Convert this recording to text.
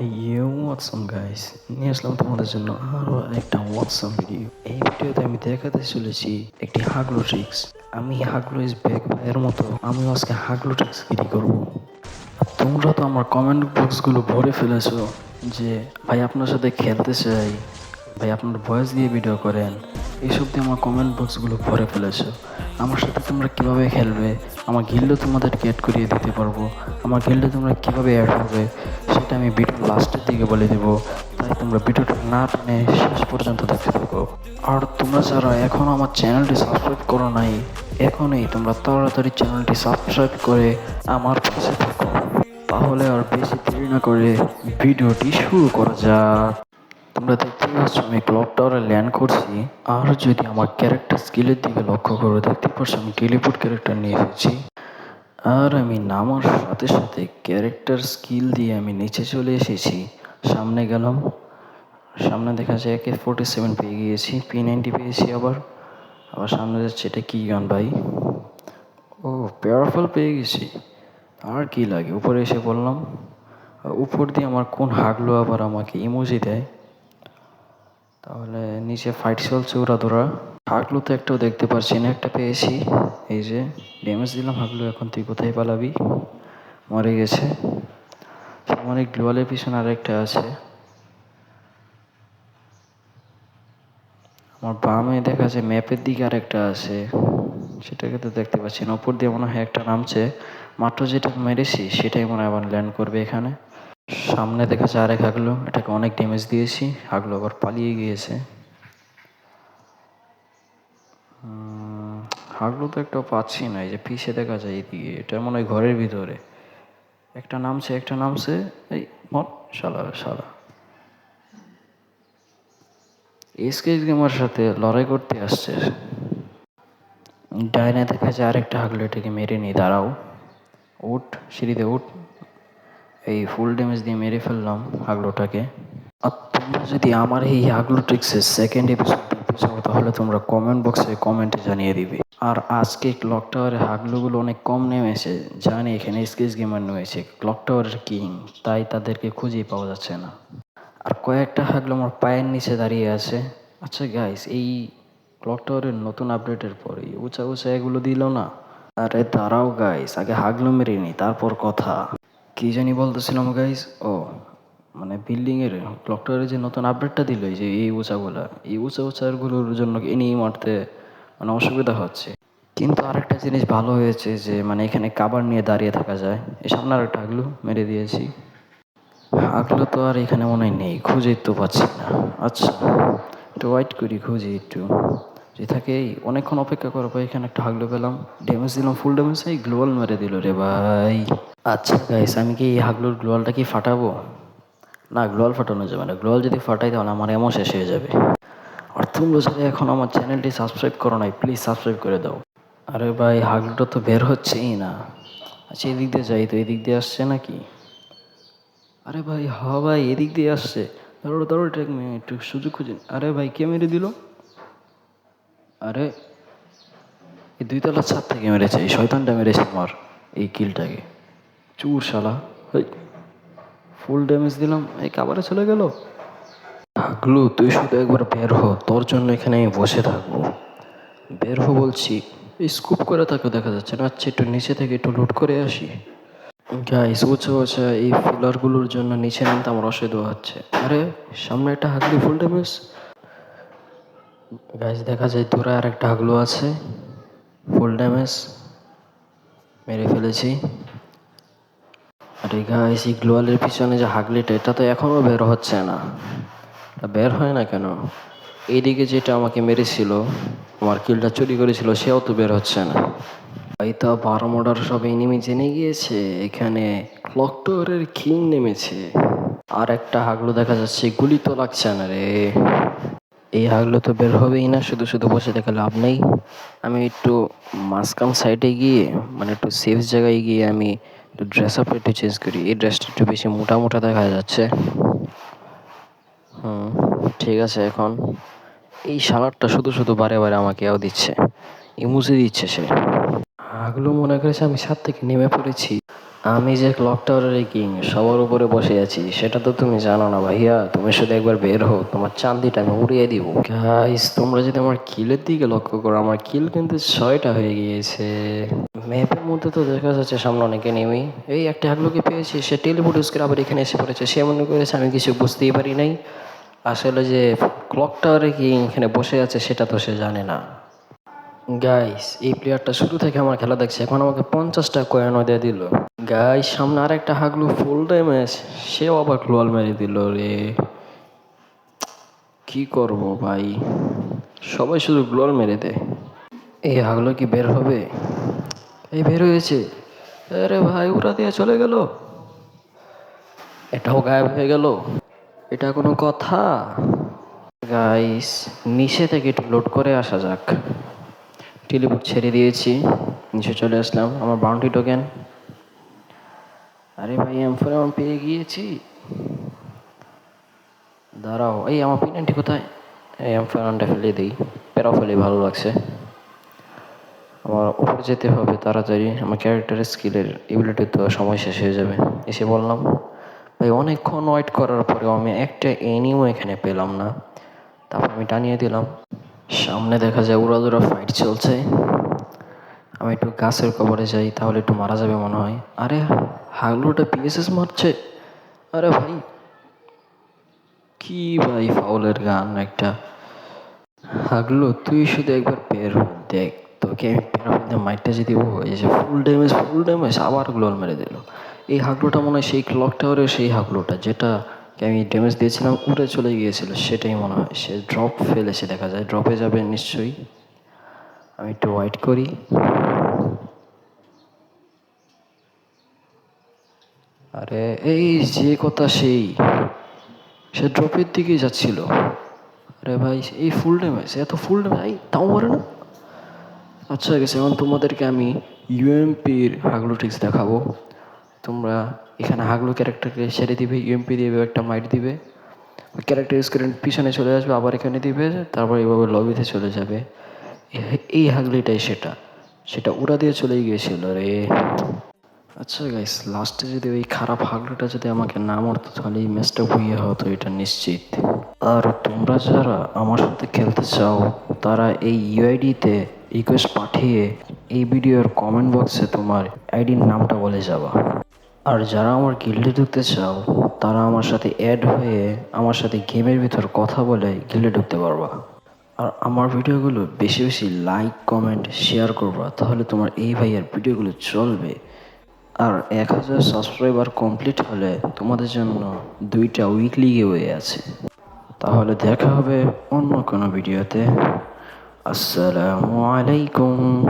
You WhatsApp guys নিয়ে তোমাদের একটা আমি দেখাতে চলেছি একটি হাগলো ট্রিক্স আমি হাগলো ইজ ব্যাক ভাইয়ের মতো, আমিও আজকে হাগলো ট্রিক্স গিরি করব। তোমরা তো আমার কমেন্ট বক্সগুলো ভরে ফেলেছো যে, ভাই, আপনার সাথে খেলতে চাই। ভাই, আপনার ভয়েস দিয়ে ভিডিও করেন। এইসব দিয়ে আমার কমেন্ট বক্সগুলো ভরে ফেলেছো। আমার সাথে তোমরা কীভাবে খেলবে? আমার গিল্ডে তোমাদেরকে অ্যাড করিয়ে দিতে পারব। আমার গিল্ডে তোমরা কীভাবে অ্যাড হবে? সেটা আমি ভিডিও লাস্টের দিকে বলে দেবো, তাই তোমরা ভিডিওটা না টেনে শেষ পর্যন্ত দেখতে থাকো। আর তোমরা যারা এখনও আমার চ্যানেলটি সাবস্ক্রাইব করো নাই, এখনই তোমরা তাড়াতাড়ি চ্যানেলটি সাবস্ক্রাইব করে আমার পাশে থাকো। তাহলে আর বেশি দেরি না করে ভিডিওটি শুরু করা যাক। তোমরা দেখতে পাচ্ছ আমি ক্লক টাওয়ারে ল্যান্ড করছি, আর যদি আমার ক্যারেক্টার স্কিলের দিকে লক্ষ্য করো দেখতে পাচ্ছ আমি টেলিপুট ক্যারেক্টার নিয়ে এসেছি আর আমি নামার সাথে সাথে ক্যারেক্টার স্কিল দিয়ে আমি নিচে চলে এসেছি। সামনে গেলাম। সামনে দেখা যায় একে ফোর্টি সেভেন পেয়ে গিয়েছি পি নাইনটি পেয়েছি আবার। আবার সামনে যাচ্ছে এটা কী গান ভাই? ও পেয়ারফল পেয়ে গেছি। আর কি লাগে? উপরে এসে বললাম, উপর দিয়ে আমার কোন হাগলো আবার আমাকে ইমোজি দেয়? তাহলে নিচে ফাইট চলছে ওরা ধরা হাগলো তো একটাও দেখতে পারছি না, একটা পেয়েছি। এই যে ড্যামেজ দিলাম, হাগলু, এখন তুই কোথায় পালাবি? মরে গেছে। এই গ্লোয়ালের পিছনে আরেকটা আছে। আমার বামে দেখা যায় ম্যাপের দিকে আরেকটা আছে। সেটাকে তো দেখতে পাচ্ছি না। ওপর দিয়ে মনে হয় একটা নামছে। মাত্র যেটা মেরেছি, সেটাই মনে হয় আবার ল্যান্ড করবে এখানে। সামনে দেখা যায় আরেক হাগলো। এটাকে অনেক ড্যামেজ দিয়েছি। হাগলো আবার পালিয়ে গিয়েছে। হাগলো তো একটা পাচ্ছি না, এই যে পিছে দেখা যায় এদিকে, এটা মনে হয় ঘরের ভিতরে। একটা নামছে একটা নামছে, এই মর শালা শালা। এসকেস গেমার সাথে লড়াই করতে আসছে, ডাইনে দেখা যায় আরেকটা হাগলো, এটাকে মেরে নি দাঁড়াও। উঠ, সিঁড়িতে উঠ। এই ফুল ড্যামেজ দিয়ে মেরে ফেললাম হাগলোটাকে। আর তোমরা যদি আমার এই হাগলো ট্রিক্সের সেকেন্ড এপিসোড তাহলে তোমরা কমেন্ট বক্সে কমেন্টে জানিয়ে দিবে। আর আজকে ক্লক টাওয়ারের হাগলোগুলো অনেক কম নেমেছে, জানি এখানে স্কেচ গেমার নেমেছে ক্লক টাওয়ারের কিং তাই তাদেরকে খুঁজেই পাওয়া যাচ্ছে না। আর কয়েকটা হাগলো আমার পায়ের নিচে দাঁড়িয়ে আছে। আচ্ছা গাইস এই ক্লক টাওয়ারের নতুন আপডেটের পরে উঁচা উঁচা এগুলো দিল না? আরে দাঁড়াও গাইস আগে হাগলো মেরে নি, তারপর কথা। কি জানি বলতেছিলাম গাইস ও মানে বিল্ডিং এর ক্লক টাওয়ারের যে নতুন আপডেটটা দিল, এই যে এই উঁচাগুলা, এই উঁচা উঁচাগুলোর জন্য এনেই মারতে মানে অসুবিধা হচ্ছে। কিন্তু আরেকটা জিনিস ভালো হয়েছে যে মানে এখানে কাবার নিয়ে দাঁড়িয়ে থাকা যায়। এই সামনে আরেকটা হাগলু মেরে দিয়েছি। হাগলো তো আর এখানে মনে হয় নেই, খুঁজে তো পাচ্ছি না। আচ্ছা একটু ওয়েট করি, খুঁজি একটু। যে থাকে অনেকক্ষণ অপেক্ষা করার পর এখানে একটা হাগলো পেলাম। ড্যামেজ দিলাম ফুল ড্যামেজ এই গ্লোয়াল মেরে দিল রে ভাই। আচ্ছা গাইস আমি কি এই হাগলোর গ্লোয়ালটা কি ফাটাবো? না গ্লোয়াল ফাটানো যাবে না। গ্লোয়াল যদি ফাটাই তাহলে আমার এমন শেষ হয়ে যাবে। আর তোমরা এখন আমার চ্যানেলটি সাবস্ক্রাইব করো নাই প্লিজ সাবস্ক্রাইব করে দাও। আরে ভাই হাগটা তো বের হচ্ছেই না। আচ্ছা এদিক দিয়ে যাই তো এদিক দিয়ে আসছে নাকি? আরে ভাই হ ভাই এদিক দিয়ে আসছে। দাঁড়ো দাঁড়ো মিনিট, একটু সুযোগ খুঁজে আরে ভাই কে মেরে দিল? আরে এই দুইতলা ছাদ থেকে মেরেছে এই শয়তানটা মেরেছে আমার এই কিলটাকে। চুর শালা। ফুল ড্যামেজ দিলাম এই কাবারে চলে গেল? থাকলু তুই শুধু একবার বের হ, তোর জন্য এখানে আমি বসে থাকব। বের হ বলছি। স্কুপ করে তাকে দেখা যাচ্ছে না। আচ্ছা একটু নিচে থেকে একটু লুট করে আসি। গাইস উঁচু উঁচু এই ফুলারগুলোর জন্য নিচে নামতে আমার অসুবিধা হচ্ছে। আরে, সামনে একটা হাগলি ফুল ড্যামেজ গাইস দেখা যায় দূরে আর একটা হাগলু আছে। ফুল ড্যামেজ মেরে ফেলেছি। আরে গাইস এই গ্লোয়ালের পিছনে যে হাগলিটা, এটা তো এখনও বের হচ্ছে না। এটা বের হয় না কেন? এইদিকে যেটা আমাকে মেরেছিল, আমার কিলটা চুরি করেছিল, সেও তো বের হচ্ছে না। এই তো বারো মোডার সব এনিমি জেনে গিয়েছে, এখানে ক্লক টাওয়ারের কিং নেমেছে। আর একটা হাগলো দেখা যাচ্ছে, গুলি তো লাগছে না রে। এই হাগলো তো বের হবেই না, শুধু শুধু বসে থেকে লাভ নেই। আমি একটু মাসকাম সাইডে গিয়ে মানে একটু সেফ জায়গায় গিয়ে আমি একটু ড্রেস আপ একটু চেঞ্জ করি। এই ড্রেসটা একটু বেশি মোটা মোটা দেখা যাচ্ছে। হুম, ঠিক আছে, এখন এই শালারটা শুধু শুধু বারে বারে আমাকে এও দিচ্ছে, ইমুজি দিচ্ছে সে। হাগলো মনে করেছে আমি ছাদ থেকে নেমে পড়েছি। আমি যে ক্লক টাওয়ারের কিং সবার উপরে বসে আছি, সেটা তো তুমি জানো না ভাইয়া। তুমি শুধু একবার বের হও, তোমার চান্দিটা আমি উড়িয়ে দিব। তোমরা যদি আমার কিলের দিকে লক্ষ্য করো, আমার কিল কিন্তু ছয়টা হয়ে গিয়েছে। ম্যাপের মধ্যে তো দেখা যাচ্ছে সামনে অনেকে নেমেই এই একটা হাগলোকে পেয়েছি, সে টেলিপোর্ট ইউজ করে আবার এখানে এসে পড়েছে। সে মনে করেছে, আমি কিছু বুঝতেই পারি নাই। আসলে যে ক্লক টাওয়ারে কি এখানে বসে আছে, সেটা তো সে জানে না। গাইস, এই প্লেয়ারটা শুরু থেকে আমার খেলা দেখছে, এখন আমাকে পঞ্চাশটা কয়েনও দিয়ে দিল। গাইস, সামনে আর একটা হাগলু ফুল ড্যামেজ সেও আবার গ্লোয়াল মেরে দিল রে। কি করব ভাই? সবাই শুধু গ্লোয়াল মেরে দেয়। এই হাগলো কি বের হবে? এই বের হয়েছে। আরে ভাই ওরা দিয়ে চলে গেল। এটাও গায়েব হয়ে গেল। এটা কোনো কথা? গাইস নিচে থেকে একটু লোড করে আসা যাক। টেলিপুট ছেড়ে দিয়েছি। নিচে চলে আসলাম। আমার বাউন্ডি টোকেন আরে ভাই এম ফোর এমন পেয়ে গিয়েছি। দাঁড়াও। এই, আমার পিনান্টি কোথায়? এই এম ফোর ফেলে দিই। প্যারাও ফেলে ভালো লাগছে। আমার উপরে যেতে হবে, তাড়াতাড়ি আমার ক্যারেক্টারের স্কিলের এবিলিটি তো সময় শেষ হয়ে যাবে। এসে বললাম, ভাই, অনেকক্ষণ ওয়েট করার পরেও আমি একটা এনিও এখানে পেলাম না। তারপর আমি টানিয়ে দিলাম। সামনে দেখা যায় উড়াদুরা ফাইট চলছে। আমি একটু গাছের কবরে যাই, তাহলে একটু মারা যাবে মনে হয়। আরে, হাগলুটা পিএসএস মারছে? আরে ভাই, কি ভাই ফাউলের গান একটা। হাগলো, তুই শুধু একবার বের দেখ। তোকে আমি পেরাফিতে মাইটটা যে দিব এই ফুল ড্যামেজ ফুল ড্যামেজ আবার গ্লোল মেরে দিল। এই হাগলোটা মনে হয় সেই ক্লক টাওয়ারের সেই হাগলোটা যেটা আমি ড্যামেজ দিয়েছিলাম, উড়ে চলে গিয়েছিল, সেটাই মনে হয়। সে ড্রপ ফেলেছে, দেখা যায় ড্রপে যাবে নিশ্চয়ই। আমি একটু ওয়েট করি। আরে, এই যে কথা সেই, সে ড্রপের দিকেই যাচ্ছিল। আরে ভাই, এই ফুল ড্যামেজ এত ফুল ড্যামেজ তাও মরে না? আচ্ছা গেছে এখন তোমাদেরকে আমি ইউএমপির হাগলো ট্রিক্স দেখাবো। তোমরা এখানে হাগলো ক্যারেক্টারকে সেরে দিবে ইউএমপি দিবে একটা মাইট দিবে। ক্যারেক্টার স্ক্রিন পিছনে চলে আসবে, আবার এখানে দিবে, তারপর এইভাবে লবিতে চলে যাবে। এই হাগলিটাই সেটা। সেটা উড়া দিয়ে চলেই গিয়েছিল রে। আচ্ছা গাইস লাস্টে যদি ওই খারাপ হাগলিটা যদি আমাকে না মারতো, তাহলে এই ম্যাচটা ভুইয়ে হতো এটা নিশ্চিত। আর তোমরা যারা আমার সাথে খেলতে চাও, তারা এই ইউআইডিতে রিকোয়েস্ট পাঠিয়ে এই ভিডিওর কমেন্ট বক্সে তোমার আইডির নামটা বলে যাবা। আর যারা আমার গিল্ডে ঢুকতে চাও, তারা আমার সাথে অ্যাড হয়ে আমার সাথে গেমের ভিতর কথা বলে গিল্ডে ঢুকতে পারবা। আর আমার ভিডিওগুলো বেশি বেশি লাইক কমেন্ট শেয়ার করবা, তাহলে তোমার এই ভাইয়ের ভিডিওগুলো চলবে। আর এক হাজার সাবস্ক্রাইবার কমপ্লিট হলে তোমাদের জন্য দুইটা উইকলি গিয়ে আছে। তাহলে দেখা হবে অন্য কোনো ভিডিওতে। السلام عليكم.